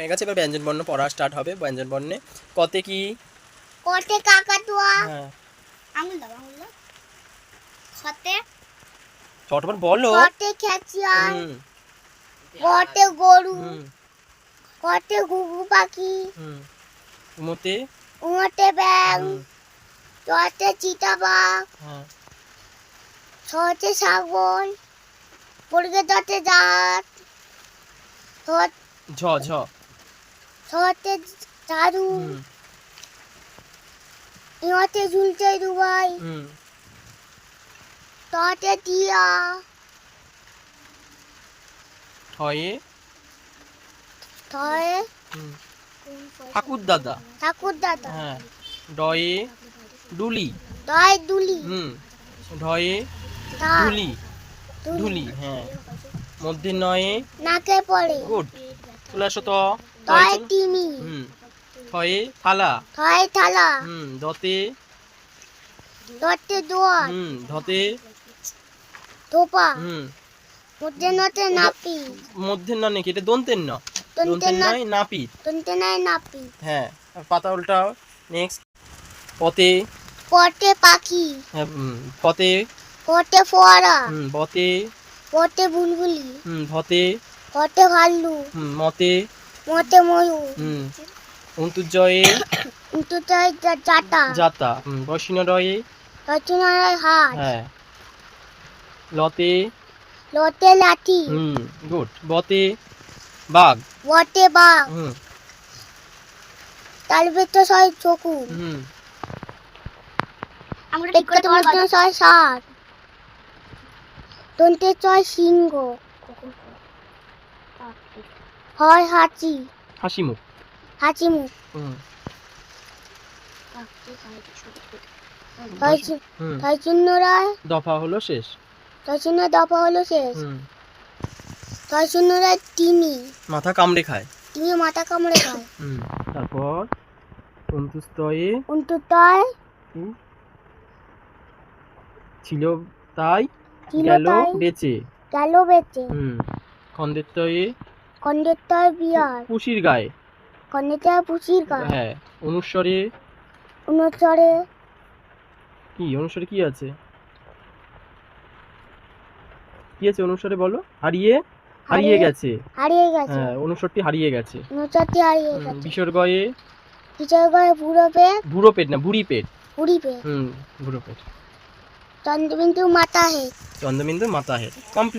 হয়ে গেছে। এবার ব্যঞ্জন বর্ণ পড়া স্টার্ট হবে। ব্যঞ্জন বর্ণে কতে কি? কটে কাকাতুয়া। হ্যাঁ। আঙুল দাও আঙুল দাও। খতে চটপট বলো। কটে খেচিয়া। হুম। কটে গরু। হুম। কটে ঘুঘু পাখি। হুম। উমতে? উমটে ব্যাং হুম। চটে চিতাবাঘ। হ্যাঁ। ছটে ছাগল। পড়গে দটে দাঁত ঝ ঝ। ঝাড়ু হুম। ইহতে ঝুলতে দুবাই। হুম। তটে টিয়া ঠয়ে থয়ে? ঠাকুর দাদা। ঠাকুর দাদা। হ্যাঁ। ডয়ে? ডুলি। তয় দুলি হুম। ঢয়ে ডুলি। ধুলি হ্যাঁ। মধ্যে নয়ে? নাকে পড়ে। গুড। চলে আসো তো। তয় তিমি। হুম। ছয়ে থালা। থয় থালা। হুম দতে দটে দোয়ার। হুম ধতে। ধোপা। হুম। মধ্যে নতে নাপি। মধ্যে ন নাকি? এটা দন্তের ন। দন্তের নয় নাপিত দন্তে নাই নাপি। হ্যাঁ পাতা উল্টাও। নেক্সট পতে। পটে পাখি। হ্যাঁ, পতে। পটে ফোয়ারা। হুম বতে বুলবুলি। হুম ভতে পটে ভাল্লু। হুম মতে? মতে ময়ূর হুম অন্তুজয়ে তাই জাটা জাতা। হুম বসিন রয়ে রচনায় হাত হ্যাঁ। লতে? লতে লাঠি। হুম গুড। বতে? বাঘ। বটে বাঘ। হুম। তার ভেতর ছয় চকু। হুম। আমরা ঠিক দেখতে তোমার ছয় সাত দন্তে ছয় সিংহ। হয় হাঁচি। হাসি মুখ হাঁচি মুখ হুম। চিহ্ন রায়। দফা হলো শেষ। চিহ্ন দফা হলো শেষ। চিহ্ন রায় মাথা কামড়ে খায়। তিমি মাথা কামড়ে খায়। তারপর অন্তুস্তয়ে অন্তুতয় কি? ছিল তাই গেল বেচে। গেল বেচে। হুম। খন্ডেরতয়ে খন্ডেরতয় বিয়ার পুষির গায়ে গাছ হ্যাঁ অনুস্বরে অনুচরে কি অনুস্বরে কি আছে? কি আছে অনুস্বরে বলো? হারিয়ে? হারিয়ে গেছে। হারিয়ে গেছে। হ্যাঁ অনুস্বরটি হারিয়ে গেছে। অনুচরটি হারিয়ে গেছে। বিসর্গয়ে গয়ে বুড়ো পেট বুড়ো পেট না বুড়ি পেট বুড়ি পেট হুম বুড়ো পেট চন্দ্রবিন্দু মাতা হে চন্দ্রবিন্দু মাথা হেড কমপ্লিট।